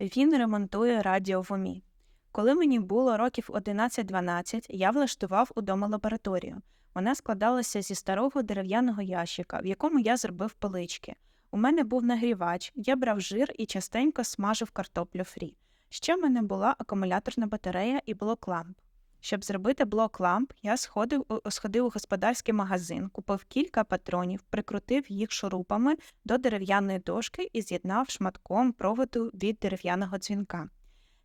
Він ремонтує радіо в умі. Коли мені було років 11-12, я влаштував удома лабораторію. Вона складалася зі старого дерев'яного ящика, в якому я зробив полички. У мене був нагрівач, я брав жир і частенько смажив картоплю фрі. Ще в мене була акумуляторна батарея і блок ламп. Щоб зробити блок ламп, я сходив, сходив у господарський магазин, купив кілька патронів, прикрутив їх шурупами до дерев'яної дошки і з'єднав шматком проводу від дерев'яного дзвінка.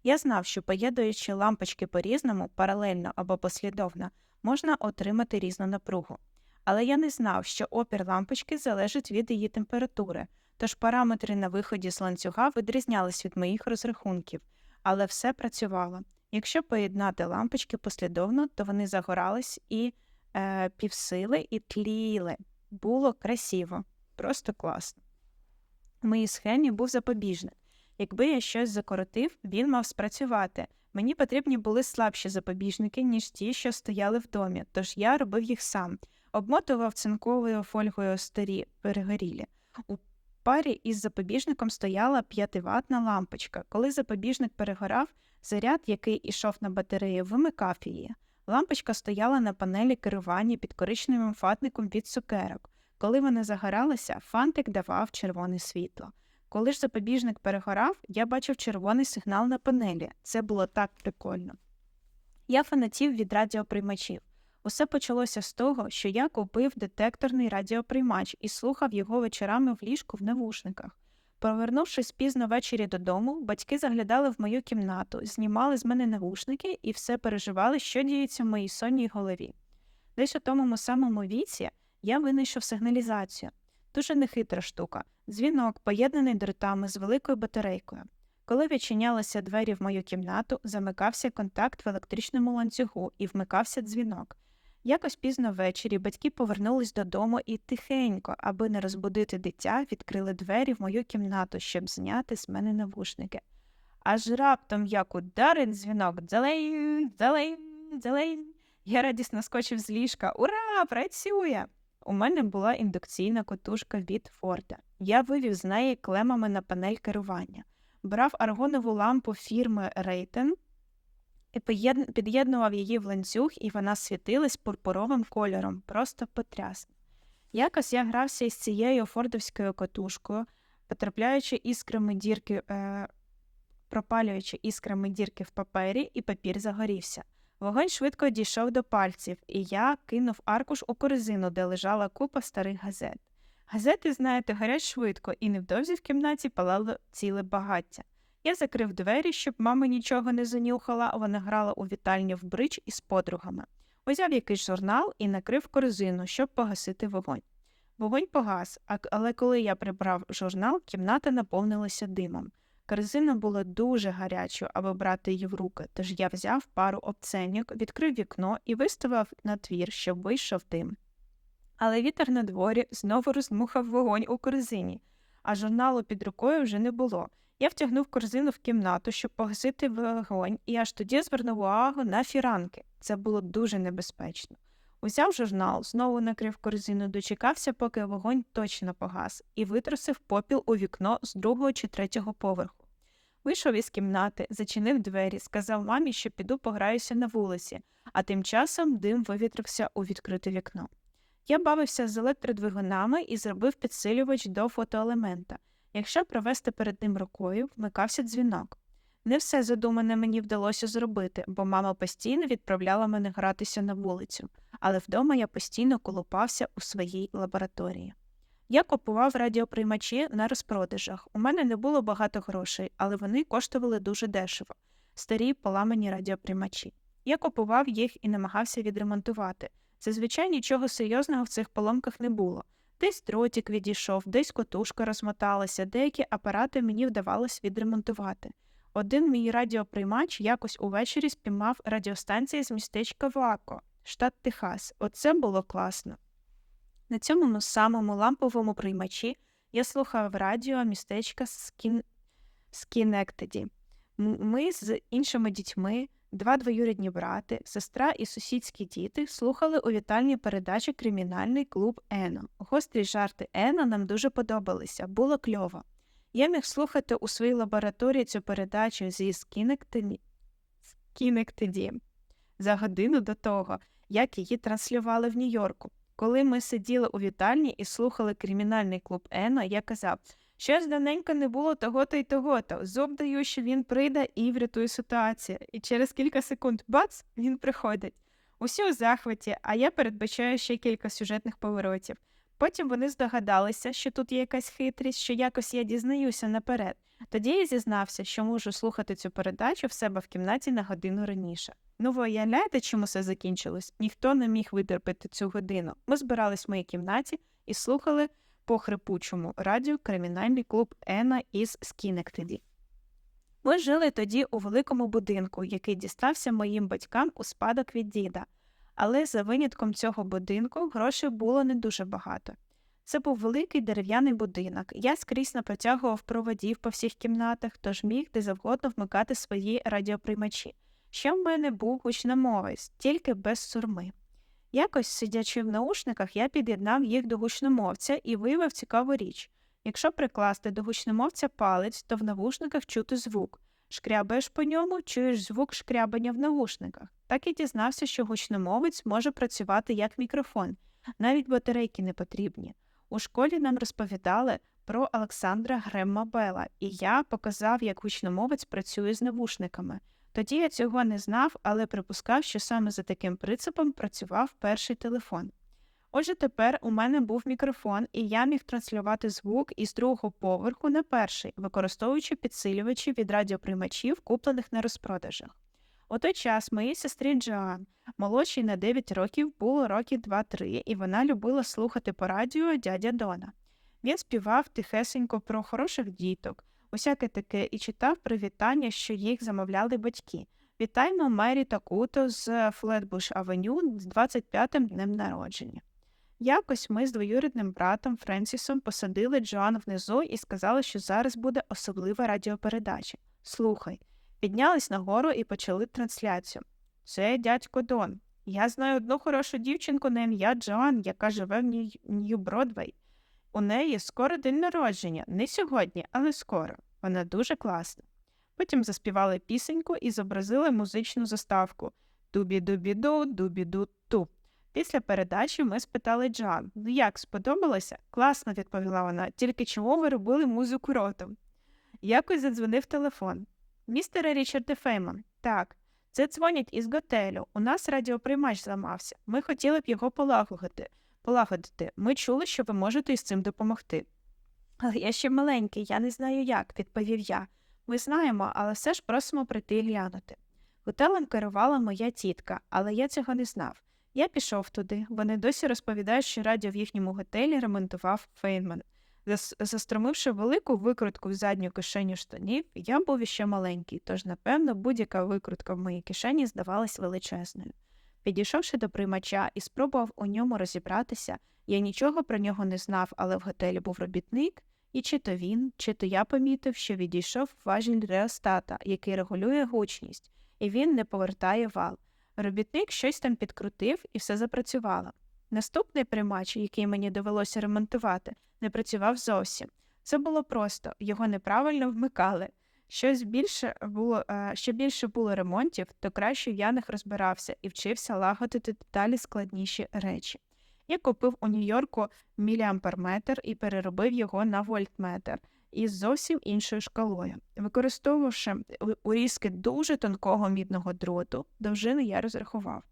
Я знав, що поєднуючи лампочки по-різному, паралельно або послідовно, можна отримати різну напругу. Але я не знав, що опір лампочки залежить від її температури, тож параметри на виході з ланцюга відрізнялись від моїх розрахунків, але все працювало. Якщо поєднати лампочки послідовно, то вони загорались і е, півсили і тліли. Було красиво, просто класно. У моїй схемі був запобіжник. Якби я щось закоротив, він мав спрацювати. Мені потрібні були слабші запобіжники, ніж ті, що стояли в домі, тож я робив їх сам, обмотував цинковою фольгою старі перегорілі. У парі із запобіжником стояла 5-ваттна лампочка. Коли запобіжник перегорав, заряд, який ішов на батарею, вимикав її. Лампочка стояла на панелі керування під коричневим фатником від цукерок. Коли вона загоралася, фантик давав червоне світло. Коли ж запобіжник перегорав, я бачив червоний сигнал на панелі. Це було так прикольно. Я фанатів від радіоприймачів. Усе почалося з того, що я купив детекторний радіоприймач і слухав його вечорами в ліжку в навушниках. Повернувшись пізно ввечері додому, батьки заглядали в мою кімнату, знімали з мене навушники і все переживали, що діється в моїй сонній голові. Десь у тому самому віці я винайшов сигналізацію. Дуже нехитра штука. Дзвінок, поєднаний дротами з великою батарейкою. Коли відчинялися двері в мою кімнату, замикався контакт в електричному ланцюгу і вмикався дзвінок. Якось пізно ввечері батьки повернулись додому і тихенько, аби не розбудити дитя, відкрили двері в мою кімнату, щоб зняти з мене навушники. Аж раптом як ударить дзвінок дзелень, дзелень, дзелень. Я радісно скочив з ліжка. Ура! Працює! У мене була індукційна котушка від Форда. Я вивів з неї клемами на панель керування, брав аргонову лампу фірми Рейтен і під'єднував її в ланцюг, і вона світилась пурпуровим кольором, просто потрясно. Якось я грався із цією фордовською котушкою, потрапляючи іскрами дірки, е, пропалюючи іскрами дірки в папері, і папір загорівся. Вогонь швидко дійшов до пальців, і я кинув аркуш у корзину, де лежала купа старих газет. Газети, знаєте, горять швидко, і невдовзі в кімнаті палало ціле багаття. Я закрив двері, щоб мама нічого не занюхала, вона грала у вітальні в бридж із подругами. Узяв якийсь журнал і накрив корзину, щоб погасити вогонь. Вогонь погас, але коли я прибрав журнал, кімната наповнилася димом. Корзина була дуже гарячою, аби брати її в руки, тож я взяв пару обценьок, відкрив вікно і виставив на двір, щоб вийшов дим. Але вітер на дворі знову роздмухав вогонь у корзині, а журналу під рукою вже не було. Я втягнув корзину в кімнату, щоб погасити вогонь, і аж тоді звернув увагу на фіранки. Це було дуже небезпечно. Узяв журнал, знову накрив корзину, дочекався, поки вогонь точно погас, і витрусив попіл у вікно з другого чи третього поверху. Вийшов із кімнати, зачинив двері, сказав мамі, що піду пограюся на вулиці, а тим часом дим вивітрився у відкрите вікно. Я бавився з електродвигунами і зробив підсилювач до фотоелемента. Якщо провести перед ним рукою, вмикався дзвінок. Не все задумане мені вдалося зробити, бо мама постійно відправляла мене гратися на вулицю, але вдома я постійно колупався у своїй лабораторії. Я купував радіоприймачі на розпродажах. У мене не було багато грошей, але вони коштували дуже дешево старі поламані радіоприймачі. Я купував їх і намагався відремонтувати. Зазвичай нічого серйозного в цих поломках не було. Десь дротик відійшов, десь котушка розмоталася, деякі апарати мені вдавалось відремонтувати. Один мій радіоприймач якось увечері спіймав радіостанції з містечка Вако, штат Техас. Оце було класно. На цьому самому ламповому приймачі я слухав радіо містечка Скін... Скінектеді. Ми з іншими дітьми, два двоюрідні брати, сестра і сусідські діти слухали у вітальні передачі Кримінальний клуб Ено. Гострі жарти Ено нам дуже подобалися, було кльово. Я міг слухати у своїй лабораторії цю передачу зі Скінектеді за годину до того, як її транслювали в Нью-Йорку. Коли ми сиділи у вітальні і слухали кримінальний клуб Ено, я казав, щось давненько не було того-то і того-то. Зуб даю, що він прийде і врятує ситуацію. І через кілька секунд бац, він приходить. Усі у захваті, а я передбачаю ще кілька сюжетних поворотів. Потім вони здогадалися, що тут є якась хитрість, що якось я дізнаюся наперед. Тоді я зізнався, що можу слухати цю передачу в себе в кімнаті на годину раніше. Ну, ви уявляєте, чому все закінчилось? Ніхто не міг витерпіти цю годину. Ми збирались в моїй кімнаті і слухали по хрипучому радіо кримінальний клуб Ена із Скінектеді. Ми жили тоді у великому будинку, який дістався моїм батькам у спадок від діда, але за винятком цього будинку грошей було не дуже багато. Це був великий дерев'яний будинок. Я скрізь напротягував проводів по всіх кімнатах, тож міг де завгодно вмикати свої радіоприймачі. Ще в мене був гучномовець, тільки без сурми. Якось, сидячи в наушниках, я під'єднав їх до гучномовця і виявив цікаву річ. Якщо прикласти до гучномовця палець, то в навушниках чути звук. Шкрябаєш по ньому, чуєш звук шкрябання в навушниках. Так і дізнався, що гучномовець може працювати як мікрофон, навіть батарейки не потрібні. У школі нам розповідали про Олександра Гремма Бела, і я показав, як гучномовець працює з навушниками. Тоді я цього не знав, але припускав, що саме за таким принципом працював перший телефон. Отже, тепер у мене був мікрофон, і я міг транслювати звук із другого поверху на перший, використовуючи підсилювачі від радіоприймачів, куплених на розпродажах. У той час моїй сестрі Джоан, молодшій на 9 років, було років 2-3, і вона любила слухати по радіо дядя Дона. Він співав тихесенько про хороших діток, усяке таке, і читав привітання, що їх замовляли батьки. Вітаємо Мері та Куто з Флетбуш Авеню з 25-м днем народження. Якось ми з двоюрідним братом Френсісом посадили Джоан внизу і сказали, що зараз буде особлива радіопередача. Слухай, піднялись нагору і почали трансляцію. Це дядько Дон. Я знаю одну хорошу дівчинку на ім'я Джоан, яка живе в Нью-Бродвей. У неї скоро день народження, не сьогодні, але скоро. Вона дуже класна. Потім заспівали пісеньку і зобразили музичну заставку Дубі-дубі-ду, дубі-ду-ту. Після передачі ми спитали Джоан, ну як сподобалося? Класно, відповіла вона, тільки чому ви робили музику ротом? Якось задзвонив телефон. Містере Річарде Фейман, так, це дзвонять із готелю. У нас радіоприймач зламався. Ми хотіли б його полагодити. Полагодити. Ми чули, що ви можете із цим допомогти. Але я ще маленький, я не знаю як, відповів я. Ми знаємо, але все ж просимо прийти і глянути. Готелем керувала моя тітка, але я цього не знав. Я пішов туди. Вони досі розповідають, що радіо в їхньому готелі ремонтував Фейнман. Застромивши велику викрутку в задню кишеню штанів, я був іще маленький, тож, напевно, будь-яка викрутка в моїй кишені здавалась величезною. Підійшовши до приймача і спробував у ньому розібратися, я нічого про нього не знав, але в готелі був робітник, і чи то він, чи то я помітив, що відійшов важіль реостата, який регулює гучність, і він не повертає вал. Робітник щось там підкрутив і все запрацювало. Наступний приймач, який мені довелося ремонтувати, не працював зовсім. Це було просто, його неправильно вмикали. Щось більше було, що більше було ремонтів, то краще я них розбирався і вчився лагодити деталі складніші речі. Я купив у Нью-Йорку міліамперметр і переробив його на вольтметр із зовсім іншою шкалою. Використовувавши урізки дуже тонкого мідного дроту, довжини я розрахував.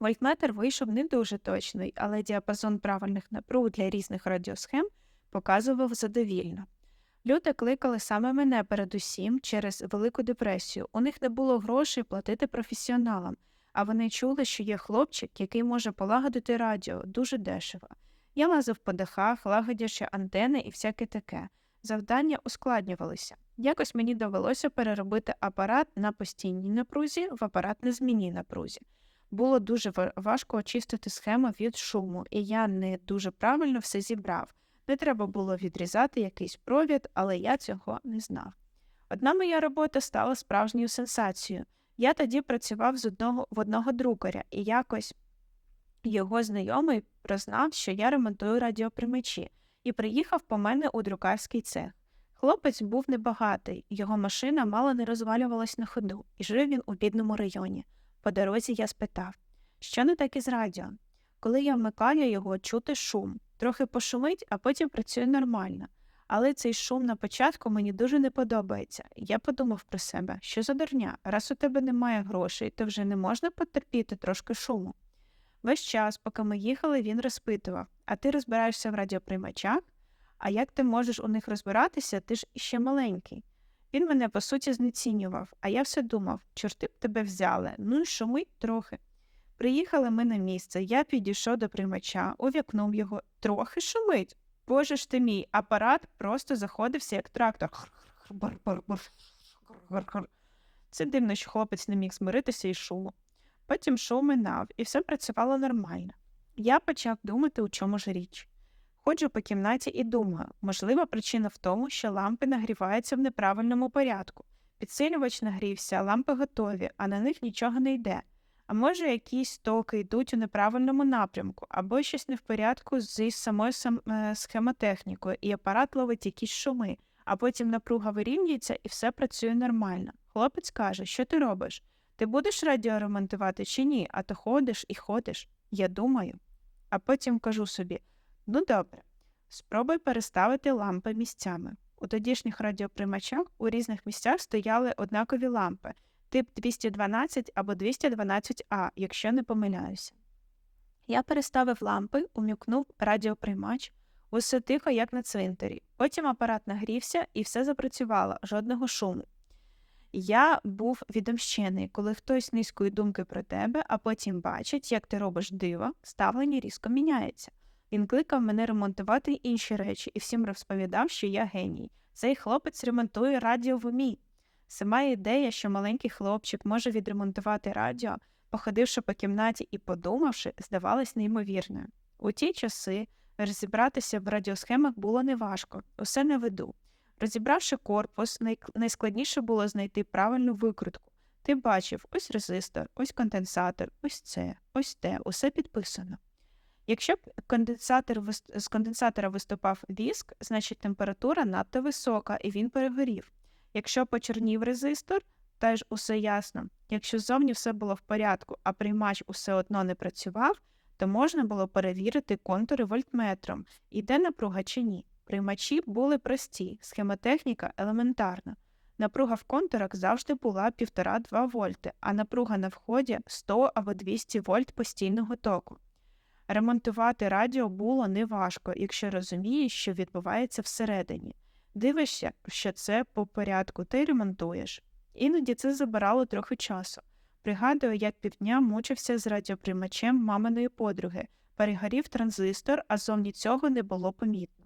Вольтметр вийшов не дуже точний, але діапазон правильних напруг для різних радіосхем показував задовільно. Люди кликали саме мене передусім через Велику депресію. У них не було грошей платити професіоналам, а вони чули, що є хлопчик, який може полагодити радіо дуже дешево. Я лазив по дахах, лагодячи антени і всяке таке. Завдання ускладнювалися. Якось мені довелося переробити апарат на постійній напрузі в апарат на змінній напрузі. Було дуже важко очистити схему від шуму, і я не дуже правильно все зібрав. Не треба було відрізати якийсь провід, але я цього не знав. Одна моя робота стала справжньою сенсацією. Я тоді працював з одного в одного друкаря, і якось його знайомий прознав, що я ремонтую радіоприймачі, і приїхав по мене у друкарський цех. Хлопець був небагатий, його машина мало не розвалювалась на ходу, і жив він у бідному районі. По дорозі я спитав, що не так із радіо? Коли я вмикаю його, чути шум. Трохи пошумить, а потім працює нормально. Але цей шум на початку мені дуже не подобається. Я подумав про себе, що за дурня, раз у тебе немає грошей, то вже не можна потерпіти трошки шуму. Весь час, поки ми їхали, він розпитував: А ти розбираєшся в радіоприймачах? А як ти можеш у них розбиратися, ти ж іще маленький. Він мене по суті знецінював, а я все думав, чорти б тебе взяли, ну і шумить трохи. Приїхали ми на місце, я підійшов до приймача, увікнув його, трохи шумить. Боже ж ти мій, апарат просто заходився, як трактор. Це дивно, що хлопець не міг змиритися із шуму. Потім шум минав, і все працювало нормально. Я почав думати, у чому ж річ. Ходжу по кімнаті і думаю, можлива причина в тому, що лампи нагріваються в неправильному порядку. Підсилювач нагрівся, лампи готові, а на них нічого не йде. А може, якісь токи йдуть у неправильному напрямку, або щось не в порядку зі самою е, схемотехнікою, і апарат ловить якісь шуми, а потім напруга вирівнюється і все працює нормально. Хлопець каже, що ти робиш? Ти будеш радіо ремонтувати чи ні, а то ходиш і ходиш. Я думаю. А потім кажу собі: ну добре, спробуй переставити лампи місцями. У тодішніх радіоприймачах у різних місцях стояли однакові лампи, тип 212 або 212А, якщо не помиляюся. Я переставив лампи, умікнув радіоприймач, усе тихо, як на цвинтарі. Потім апарат нагрівся і все запрацювало, жодного шуму. Я був відомщений, коли хтось низької думки про тебе, а потім бачить, як ти робиш диво, ставлення різко міняється. Він кликав мене ремонтувати інші речі і всім розповідав, що я геній. Цей хлопець ремонтує радіо в умі. Сама ідея, що маленький хлопчик може відремонтувати радіо, походивши по кімнаті і подумавши, здавалась неймовірною. У ті часи розібратися в радіосхемах було неважко, усе на виду. Розібравши корпус, найскладніше було знайти правильну викрутку. Ти бачив ось резистор, ось конденсатор, ось це, ось те, усе підписано. Якщо б конденсатор з конденсатора виступав віск, значить температура надто висока і він перегорів. Якщо почернів резистор, теж усе ясно. Якщо зовні все було в порядку, а приймач усе одно не працював, то можна було перевірити контури вольтметром, іде напруга чи ні. Приймачі були прості, схемотехніка елементарна. Напруга в контурах завжди була 1,5-2 вольти, а напруга на вході 100 або 200 вольт постійного току. Ремонтувати радіо було неважко, якщо розумієш, що відбувається всередині. Дивишся, що це по порядку, ти ремонтуєш. Іноді це забирало трохи часу. Пригадую, як півдня мучився з радіоприймачем маминої подруги, перегорів транзистор, а зовні цього не було помітно.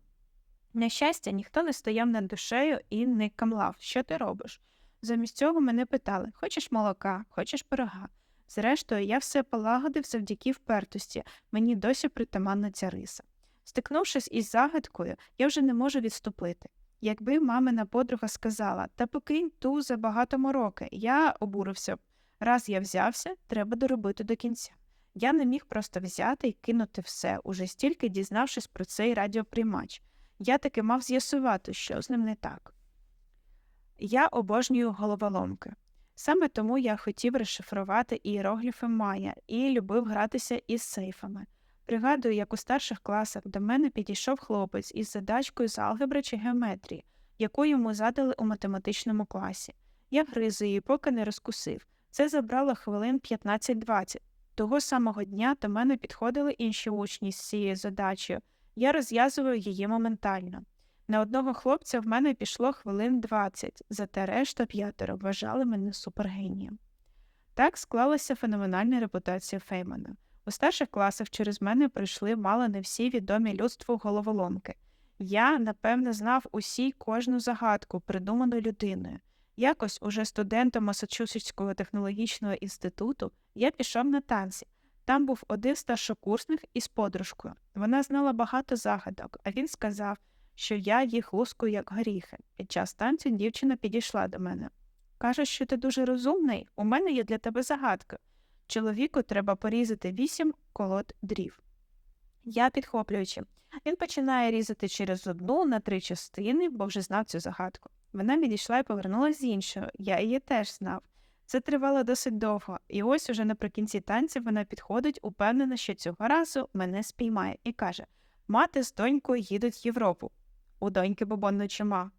На щастя, ніхто не стояв над душею і не камлав, що ти робиш. Замість цього мене питали хочеш молока, хочеш пирога. Зрештою, я все полагодив завдяки впертості, мені досі притаманна ця риса. Стикнувшись із загадкою, я вже не можу відступити. Якби мамина подруга сказала та покинь ту за багато мороки, я обурився б. Раз я взявся, треба доробити до кінця. Я не міг просто взяти і кинути все, уже стільки дізнавшись про цей радіоприймач. Я таки мав з'ясувати, що з ним не так. Я обожнюю головоломки. Саме тому я хотів розшифрувати ієрогліфи Майя і любив гратися із сейфами. Пригадую, як у старших класах до мене підійшов хлопець із задачкою з алгебри чи геометрії, яку йому задали у математичному класі. Я гриз її, поки не розкусив. Це забрало хвилин 15-20. Того самого дня до мене підходили інші учні з цією задачею. Я розв'язував її моментально. На одного хлопця в мене пішло хвилин 20, зате решта п'ятеро вважали мене супергенієм. Так склалася феноменальна репутація Феймана. У старших класах через мене прийшли мало не всі відомі людству головоломки. Я, напевне, знав усі кожну загадку, придуману людиною. Якось, уже студентом Масачусетського технологічного інституту, я пішов на танці. Там був один старшокурсник із подружкою. Вона знала багато загадок, а він сказав, що я їх лускую, як горіхи. Під час танцю дівчина підійшла до мене. Каже, що ти дуже розумний, у мене є для тебе загадка. Чоловіку треба порізати вісім колод дрів. Я, підхоплюючи, Він починає різати через одну на три частини, бо вже знав цю загадку. Вона відійшла і повернулася з іншою. Я її теж знав. Це тривало досить довго, і ось уже наприкінці танців вона підходить, упевнена, що цього разу мене спіймає, і каже: Мати з донькою їдуть в Європу. У доньки бобонна чима.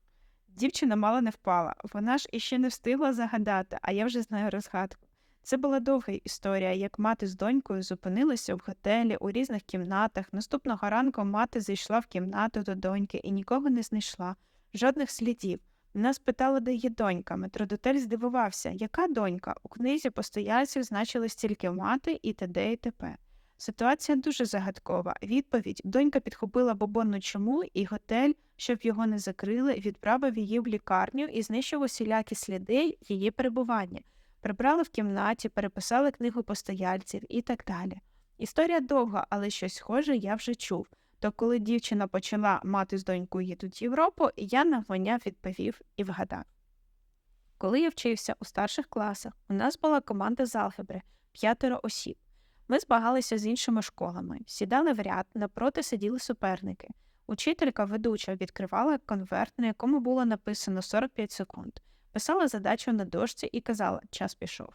Дівчина мало не впала. Вона ж іще не встигла загадати, а я вже знаю розгадку. Це була довга історія, як мати з донькою зупинилися в готелі у різних кімнатах. Наступного ранку мати зайшла в кімнату до доньки і нікого не знайшла, жодних слідів. Нас питали, де є донька. Метродотель здивувався, яка донька? У книзі постояльців значились тільки мати і т.д. і т.п. Ситуація дуже загадкова. Відповідь донька підхопила бобонну чому, і готель, щоб його не закрили, відправив її в лікарню і знищив усілякі сліди її перебування. Прибрали в кімнаті, переписали книгу постояльців і так далі. Історія довга, але щось схоже я вже чув. То коли дівчина почала мати з донькою їдуть Європу, я навмання відповів і вгадав. Коли я вчився у старших класах, у нас була команда з алгебри п'ятеро осіб. Ми змагалися з іншими школами, сідали в ряд, напроти сиділи суперники. Учителька ведуча відкривала конверт, на якому було написано 45 секунд, писала задачу на дошці і казала, час пішов.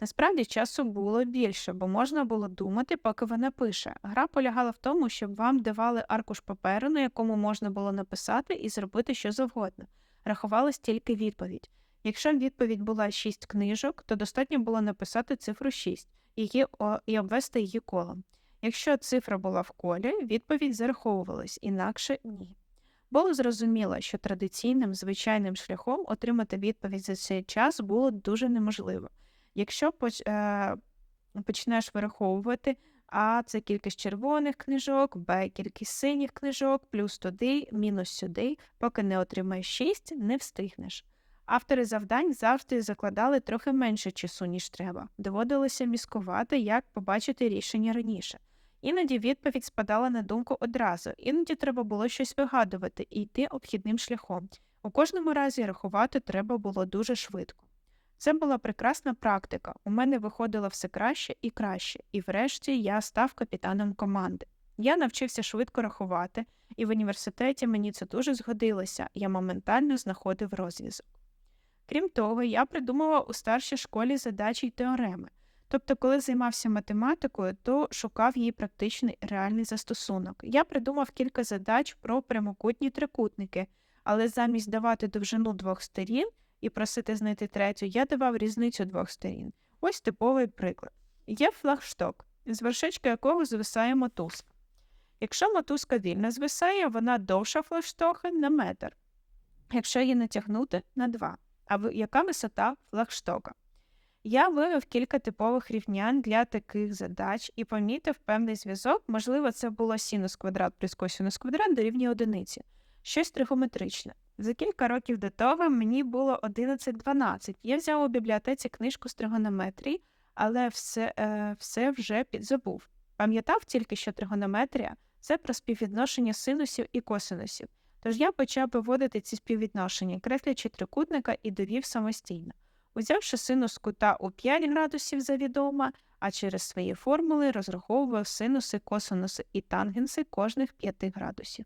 Насправді часу було більше, бо можна було думати, поки вона пише. Гра полягала в тому, щоб вам давали аркуш паперу, на якому можна було написати і зробити що завгодно. Рахувалась тільки відповідь. Якщо відповідь була 6 книжок, то достатньо було написати цифру 6 її, о, і обвести її колом. Якщо цифра була в колі, відповідь зараховувалась, інакше ні. Було зрозуміло, що традиційним звичайним шляхом отримати відповідь за цей час було дуже неможливо. Якщо е, почнеш вираховувати, А це кількість червоних книжок, Б кількість синіх книжок, плюс туди, мінус сюди, поки не отримаєш 6, не встигнеш. Автори завдань завжди закладали трохи менше часу, ніж треба. Доводилося міскувати, як побачити рішення раніше. Іноді відповідь спадала на думку одразу, іноді треба було щось вигадувати і йти обхідним шляхом. У кожному разі рахувати треба було дуже швидко. Це була прекрасна практика. У мене виходило все краще і краще, і врешті я став капітаном команди. Я навчився швидко рахувати, і в університеті мені це дуже згодилося, я моментально знаходив розв'язок. Крім того, я придумував у старшій школі задачі й теореми. Тобто, коли займався математикою, то шукав її практичний реальний застосунок. Я придумав кілька задач про прямокутні трикутники, але замість давати довжину двох сторін і просити знайти третю, я давав різницю двох сторін. Ось типовий приклад. Є флагшток, з вершечки якого звисає мотузка. Якщо мотузка вільно звисає, вона довша флагштока на метр. Якщо її натягнути на два. А яка висота флагштока? Я вивів кілька типових рівнянь для таких задач і помітив певний зв'язок, можливо, це було синус квадрат плюс косинус квадрат дорівнює одиниці, щось тригометричне. За кілька років до того мені було 11-12. Я взяв у бібліотеці книжку з тригонометрії, але все е, все вже підзабув. Пам'ятав тільки, що тригонометрія це про співвідношення синусів і косинусів. Тож я почав виводити ці співвідношення, креслячи трикутника і довів самостійно, узявши синус кута у 5 градусів за відома, а через свої формули розраховував синуси, косинуси і тангенси кожних 5 градусів.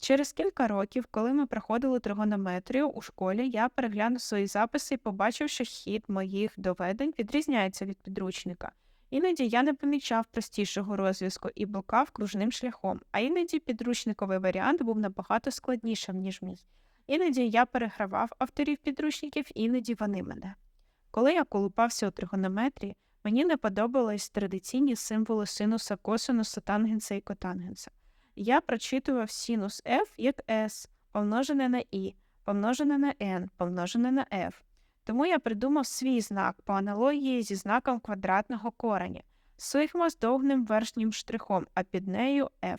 Через кілька років, коли ми проходили тригонометрію у школі, я переглянув свої записи і побачив, що хід моїх доведень відрізняється від підручника. Іноді я не помічав простішого розв'язку і блукав кружним шляхом, а іноді підручниковий варіант був набагато складнішим, ніж мій. Іноді я перегравав авторів підручників, іноді вони мене. Коли я колупався у тригонометрії, мені не подобались традиційні символи синуса, косинуса, тангенса і котангенса. Я прочитував синус f як S, помножене на I, помножене на n, помножене на f. Тому я придумав свій знак по аналогії зі знаком квадратного кореня, з довгим верхнім штрихом, а під нею F.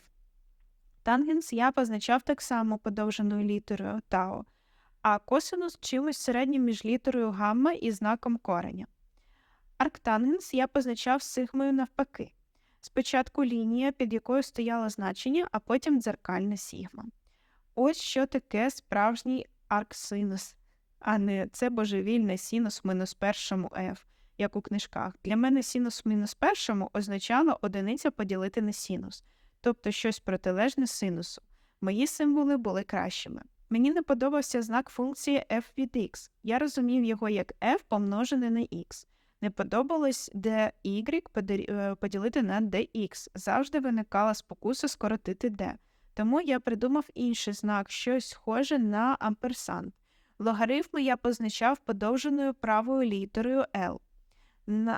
Тангенс я позначав так само подовженою літерою Тау, а косинус чимось середнім між літерою гамма і знаком кореня. Арктангенс я позначав сигмою навпаки. Спочатку лінія, під якою стояло значення, а потім дзеркальна сігма. Ось що таке справжній арксинус а не це божевільне синус в мінус першому f, як у книжках. Для мене синус мінус першому означало одиниця поділити на синус. Тобто щось протилежне синусу. Мої символи були кращими. Мені не подобався знак функції f від x. Я розумів його як f помножене на x. Не подобалось де y е, поділити на dx. Завжди виникала спокуса скоротити d. Тому я придумав інший знак, щось схоже на амперсант. Логарифми я позначав подовженою правою літерою L,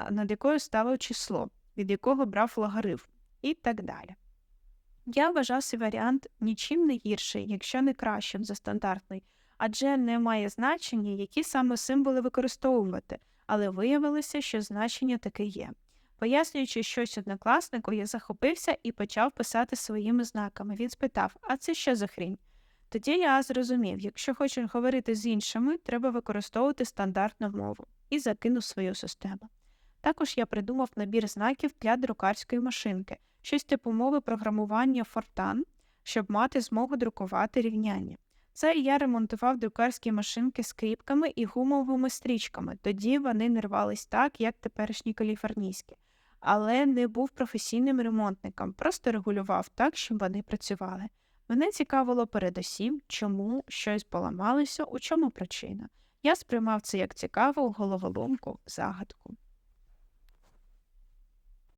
над якою ставив число, від якого брав логарифм, і так далі. Я вважав свій варіант нічим не гірший, якщо не кращим за стандартний, адже не має значення, які саме символи використовувати, але виявилося, що значення таке є. Пояснюючи щось однокласнику, я захопився і почав писати своїми знаками. Він спитав: А це що за хрінь? Тоді я зрозумів, якщо хочеш говорити з іншими, треба використовувати стандартну мову і закинув свою систему. Також я придумав набір знаків для друкарської машинки, щось типу мови програмування Fortran, щоб мати змогу друкувати рівняння. Це я ремонтував друкарські машинки скріпками і гумовими стрічками, тоді вони не рвались так, як теперішні каліфорнійські. Але не був професійним ремонтником, просто регулював так, щоб вони працювали. Мене цікавило передусім, чому щось поламалося, у чому причина. Я сприймав це як цікаву головоломку, загадку.